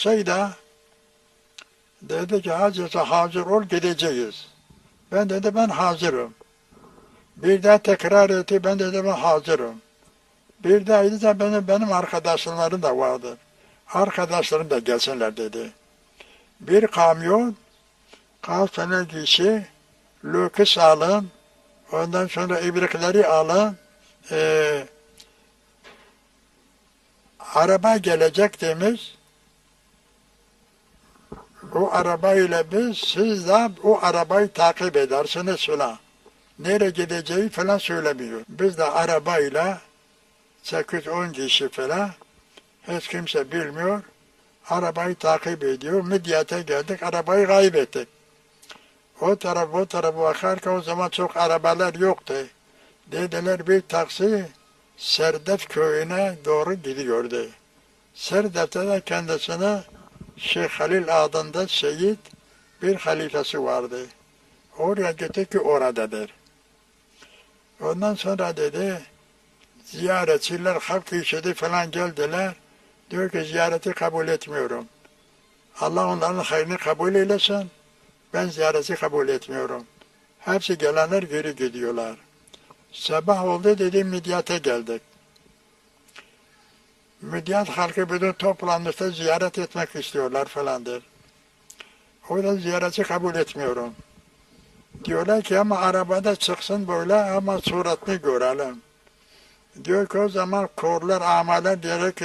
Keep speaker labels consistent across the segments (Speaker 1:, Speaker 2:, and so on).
Speaker 1: Seyda dedi ki Hazreti hazır ol gideceğiz. Ben dedi ben hazırım. Bir daha tekrar etti ben dedi ben hazırım. Bir de benim, benim arkadaşlarım da vardır. Arkadaşlarım da gelsinler dedi. Bir kamyon kaç tane kişi lüküs alın ondan sonra ibrikleri alın eee araba gelecek demiş. O arabayla biz siz de o arabayı takip edersiniz falan. Nereye gideceği falan söylemiyor. Biz de arabayla 8-10 kişi falan hiç kimse bilmiyor. Arabayı takip ediyor. Midyat'a geldik. Arabayı kaybettik. O taraf bu tarafa bakarken o zaman çok arabalar yoktu. Dediler bir taksi Serdef köyüne doğru gidiyordu. Serdef'te de kendisine Şeyh Halil adında Seyit bir halifesi vardı. Oraya gitti ki oradadır. Ondan sonra dedi ziyaretçiler halk işedi falan geldiler. Diyor ki ziyareti kabul etmiyorum. Allah onların hayrını kabul eylesin. Ben ziyareti kabul etmiyorum. Hepsi gelenler geri gidiyorlar. Sabah oldu dedi Midyat'a geldik. Midyat halkı bütün toplanmışta ziyaret etmek istiyorlar falandır. O da ziyareti kabul etmiyorum. Diyorlar ki ama arabada çıksın böyle ama suratını görelim. Diyor ki o zaman korlar, amaller diyerek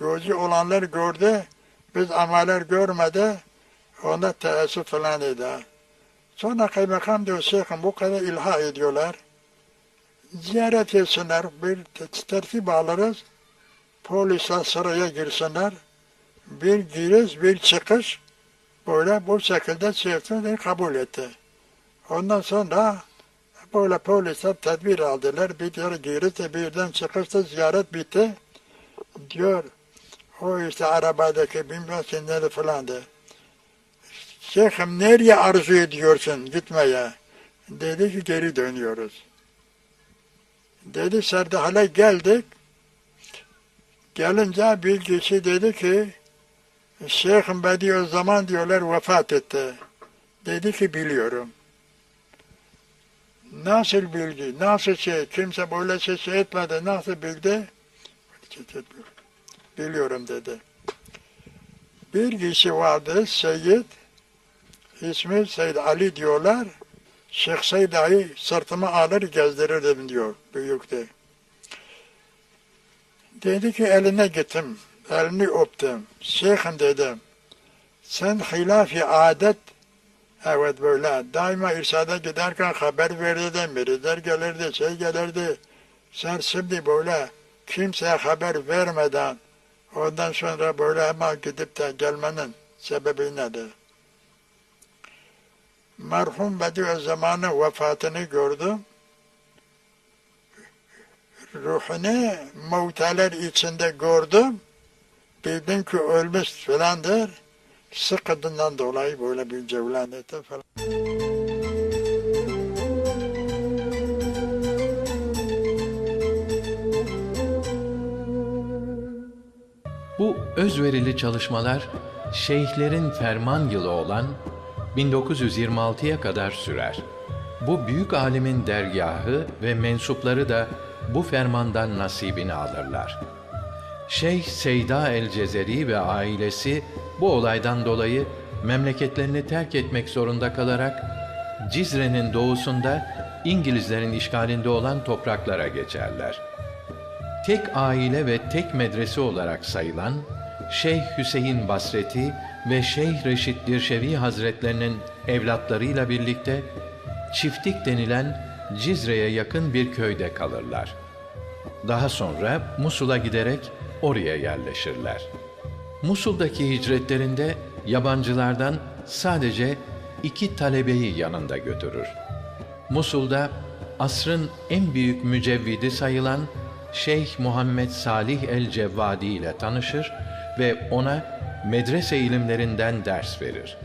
Speaker 1: gözü olanlar gördü, biz amaller görmedi, onda teessüf falan eder. Sonra kaymakam diyor şeyhim bu kadar ilha ediyorlar. Ziyaret etsinler, bir tertip alırız, polisler sıraya girsinler, bir giriş, bir çıkış, böyle bu şekilde çiftini kabul etti. Ondan sonra böyle polisler tedbir aldılar, bir yere girişte birden çıkışta ziyaret bitti. Diyor, o işte arabadaki bilmem kimleri falandı. Şeyhim nereye arzu ediyorsun gitmeye? Dedi ki geri dönüyoruz. Dedi Serdahal'e geldik. Gelince bir kişi dedi ki Şeyhim Bedi o zaman diyorlar vefat etti. Dedi ki biliyorum. Nasıl bilgi, nasıl şey, kimse böyle şey, şey etmedi, nasıl bildi? Biliyorum dedi. Bir kişi vardı, Seyyid, ismi Seyyid Ali diyorlar. Şeyh Seyda'yı sırtıma alır gezdirirdim diyor, büyüktü. Dedi ki eline gittim, elini öptüm. Şeyhim dedim, sen hilafi adet, evet böyle, daima irşada giderken haber verirdin, biriler gelirdi, şey gelirdi. Sen şimdi böyle kimseye haber vermeden, ondan sonra böyle hemen gidip de gelmenin sebebi nedir? Merhum Bediüzzaman'ın vefatını gördüm. Ruhunu mevtalar içinde gördüm. Bildim ki ölmüş filandır. Sıkıntından dolayı böyle bir cevlan etti falan.
Speaker 2: Özverili çalışmalar şeyhlerin ferman yılı olan 1926'ya kadar sürer. Bu büyük alimin dergahı ve mensupları da bu fermandan nasibini alırlar. Şeyh Seyda el-Cezeri ve ailesi bu olaydan dolayı memleketlerini terk etmek zorunda kalarak Cizre'nin doğusunda İngilizlerin işgalinde olan topraklara geçerler. Tek aile ve tek medrese olarak sayılan Şeyh Hüseyin Basreti ve Şeyh Reşit Dirşevi Hazretlerinin evlatlarıyla birlikte çiftlik denilen Cizre'ye yakın bir köyde kalırlar. Daha sonra Musul'a giderek oraya yerleşirler. Musul'daki hicretlerinde yabancılardan sadece iki talebeyi yanında götürür. Musul'da asrın en büyük mücevvidi sayılan Şeyh Muhammed Salih el-Cevvadi ile tanışır ve ona medrese ilimlerinden ders verir.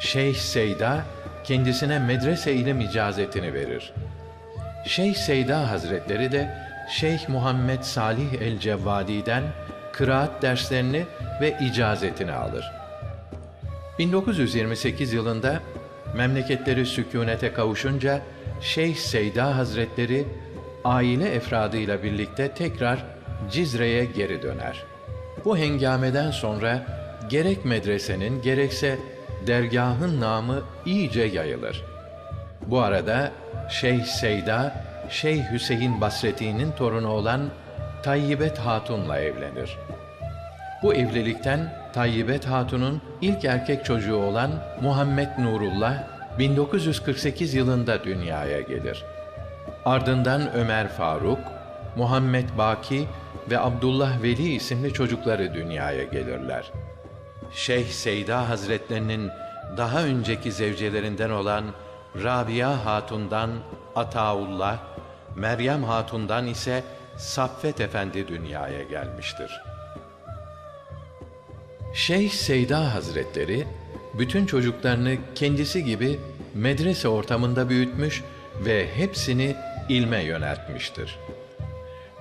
Speaker 2: Şeyh Seyda kendisine medrese ilim icazetini verir. Şeyh Seyda Hazretleri de Şeyh Muhammed Salih el-Cevvadi'den kıraat derslerini ve icazetini alır. 1928 yılında memleketleri sükunete kavuşunca Şeyh Seyda Hazretleri aile efradıyla birlikte tekrar Cizre'ye geri döner. Bu hengameden sonra gerek medresenin gerekse dergahın namı iyice yayılır. Bu arada Şeyh Seyda, Şeyh Hüseyin Basreti'nin torunu olan Tayyibet Hatun'la evlenir. Bu evlilikten Tayyibet Hatun'un ilk erkek çocuğu olan Muhammed Nurullah 1948 yılında dünyaya gelir. Ardından Ömer Faruk, Muhammed Baki ve Abdullah Veli isimli çocukları dünyaya gelirler. Şeyh Seyda Hazretlerinin daha önceki zevcelerinden olan Rabia Hatun'dan Ataullah, Meryem Hatun'dan ise Saffet Efendi dünyaya gelmiştir. Şeyh Seyda Hazretleri bütün çocuklarını kendisi gibi medrese ortamında büyütmüş ve hepsini ilme yöneltmiştir.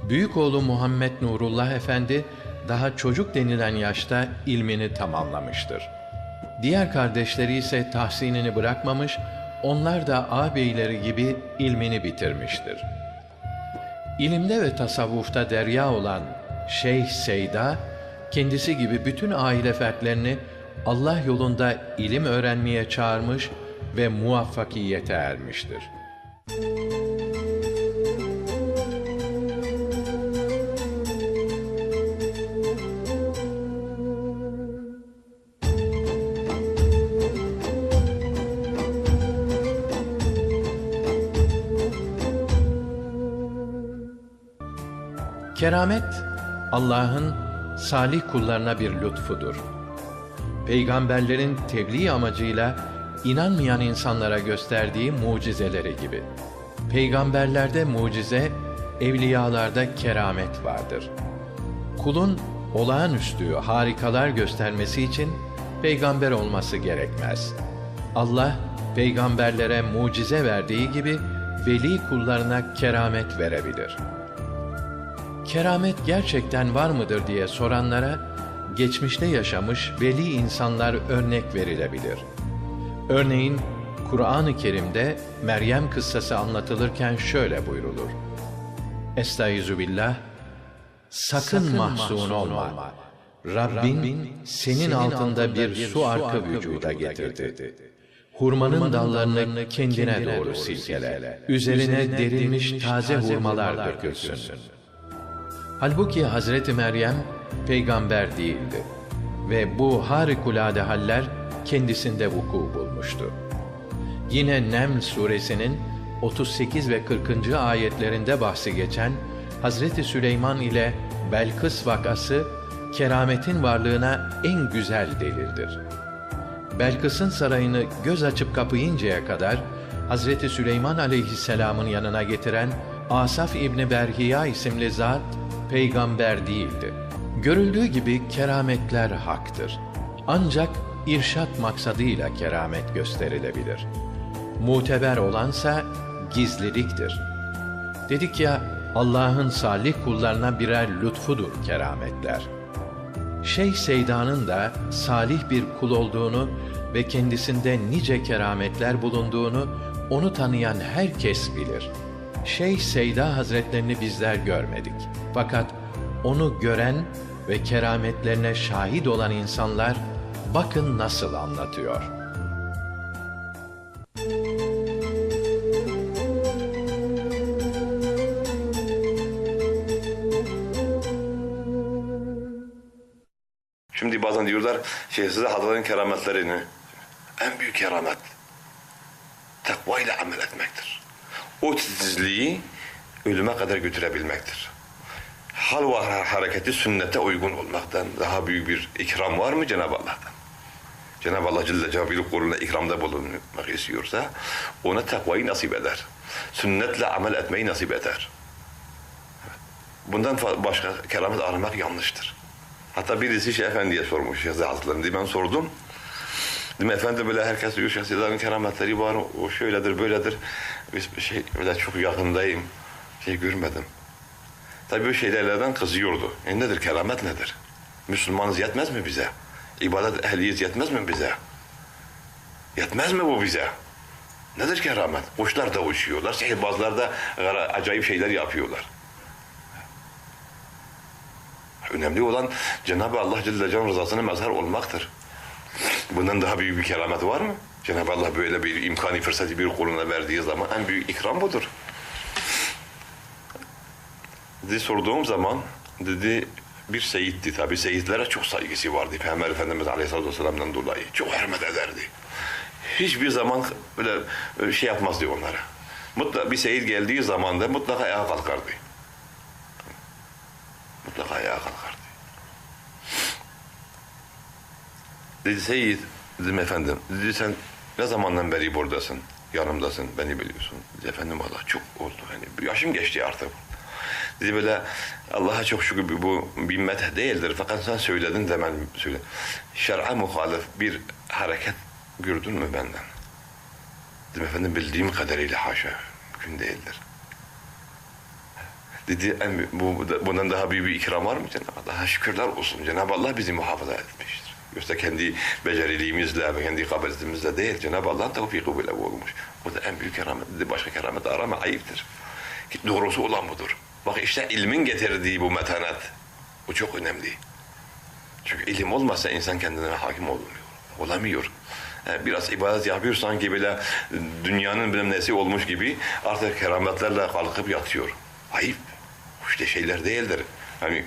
Speaker 2: Büyük oğlu Muhammed Nurullah Efendi daha çocuk denilen yaşta ilmini tamamlamıştır. Diğer kardeşleri ise tahsinini bırakmamış, onlar da ağabeyleri gibi ilmini bitirmiştir. İlimde ve tasavvufta derya olan Şeyh Seyda, kendisi gibi bütün aile fertlerini Allah yolunda ilim öğrenmeye çağırmış ve muvaffakiyete ermiştir. Keramet, Allah'ın salih kullarına bir lütfudur. Peygamberlerin tebliğ amacıyla inanmayan insanlara gösterdiği mucizeleri gibi. Peygamberlerde mucize, evliyalarda keramet vardır. Kulun olağanüstü harikalar göstermesi için peygamber olması gerekmez. Allah peygamberlere mucize verdiği gibi veli kullarına keramet verebilir.'' Keramet gerçekten var mıdır diye soranlara geçmişte yaşamış veli insanlar örnek verilebilir. Örneğin Kur'an-ı Kerim'de Meryem kıssası anlatılırken şöyle buyrulur. Estaizu billah Sakın, Sakın mahzun olma. Rabbin senin altında bir su arkı vücuda getirdi. Hurmanın dallarını kendine doğru silkele. Üzerine derilmiş taze hurmalar dökülsün. Halbuki Hazreti Meryem peygamber değildi ve bu harikulade haller kendisinde vuku bulmuştu. Yine Neml suresinin 38 ve 40. ayetlerinde bahsi geçen Hazreti Süleyman ile Belkıs vakası kerametin varlığına en güzel delildir. Belkıs'ın sarayını göz açıp kapayıncaya kadar Hazreti Süleyman aleyhisselamın yanına getiren Asaf İbni Berhiya isimli zat peygamber değildi. Görüldüğü gibi kerametler haktır. Ancak irşat maksadıyla keramet gösterilebilir. Muteber olansa gizliliktir. Dedik ya Allah'ın salih kullarına birer lütfudur kerametler. Şeyh Seyda'nın da salih bir kul olduğunu ve kendisinde nice kerametler bulunduğunu onu tanıyan herkes bilir.'' Şeyh Seyda Hazretlerini bizler görmedik. Fakat onu gören ve kerametlerine şahit olan insanlar bakın nasıl anlatıyor.
Speaker 3: Şimdi bazen diyorlar Şehzade Hazretleri'nin kerametlerini en büyük keramet takva ile amel etmektir o titizliği ölüme kadar götürebilmektir. Hal ve hareketi sünnete uygun olmaktan daha büyük bir ikram var mı Cenab-ı Allah'tan? Cenab-ı Allah Celle Celaluhu kuluna ikramda bulunmak istiyorsa ona takvayı nasip eder. Sünnetle amel etmeyi nasip eder. Bundan başka keramet aramak yanlıştır. Hatta birisi Şeyh Efendi'ye sormuş Şeyh Hazretleri'ni ben sordum. Dedim efendim böyle herkes diyor Şeyh kerametleri var, o şöyledir, böyledir. Biz şey öyle çok yakındayım, şey görmedim. Tabii bu şeylerden kızıyordu. E nedir keramet nedir? Müslümanız yetmez mi bize? İbadet ehliyiz yetmez mi bize? Yetmez mi bu bize? Nedir keramet? Kuşlar da uçuyorlar, sihirbazlar da acayip şeyler yapıyorlar. Önemli olan Cenab-ı Allah Celle Celle'nin rızasına mazhar olmaktır. Bundan daha büyük bir keramet var mı? Cenab-ı Allah böyle bir imkanı fırsatı bir kuluna verdiği zaman en büyük ikram budur. Dedi sorduğum zaman dedi bir seyitti tabi seyitlere çok saygısı vardı. Peygamber Efendimiz Aleyhisselatü Vesselam'dan dolayı çok hürmet ederdi. Hiçbir zaman böyle e, şey yapmazdı onlara. Mutlaka bir seyit geldiği zaman da mutlaka ayağa kalkardı. Mutlaka ayağa kalkardı. Dedi Seyit, dedim efendim, dedi sen ne zamandan beri buradasın, yanımdasın, beni biliyorsun. Dedi efendim valla çok oldu, hani yaşım geçti artık. Dedi böyle Allah'a çok şükür bu bir meth değildir fakat sen söyledin de ben söyle. Şer'a muhalif bir hareket gördün mü benden? Dedim efendim bildiğim kadarıyla haşa mümkün değildir. Dedi bu, bundan daha büyük bir ikram var mı Cenab-ı Allah? Şükürler olsun. Cenab-ı Allah bizi muhafaza etmiştir. Yoksa kendi beceriliğimizle ve kendi kabiliyetimizle değil. Cenab-ı Allah'ın tevfiki bu olmuş. Bu da en büyük keramet. Başka keramet arama ayıptır. Doğrusu olan budur. Bak işte ilmin getirdiği bu metanet. Bu çok önemli. Çünkü ilim olmazsa insan kendine hakim olmuyor. Olamıyor. Yani biraz ibadet yapıyor sanki böyle dünyanın bilmem nesi olmuş gibi artık kerametlerle kalkıp yatıyor. Ayıp. İşte şeyler değildir. Hani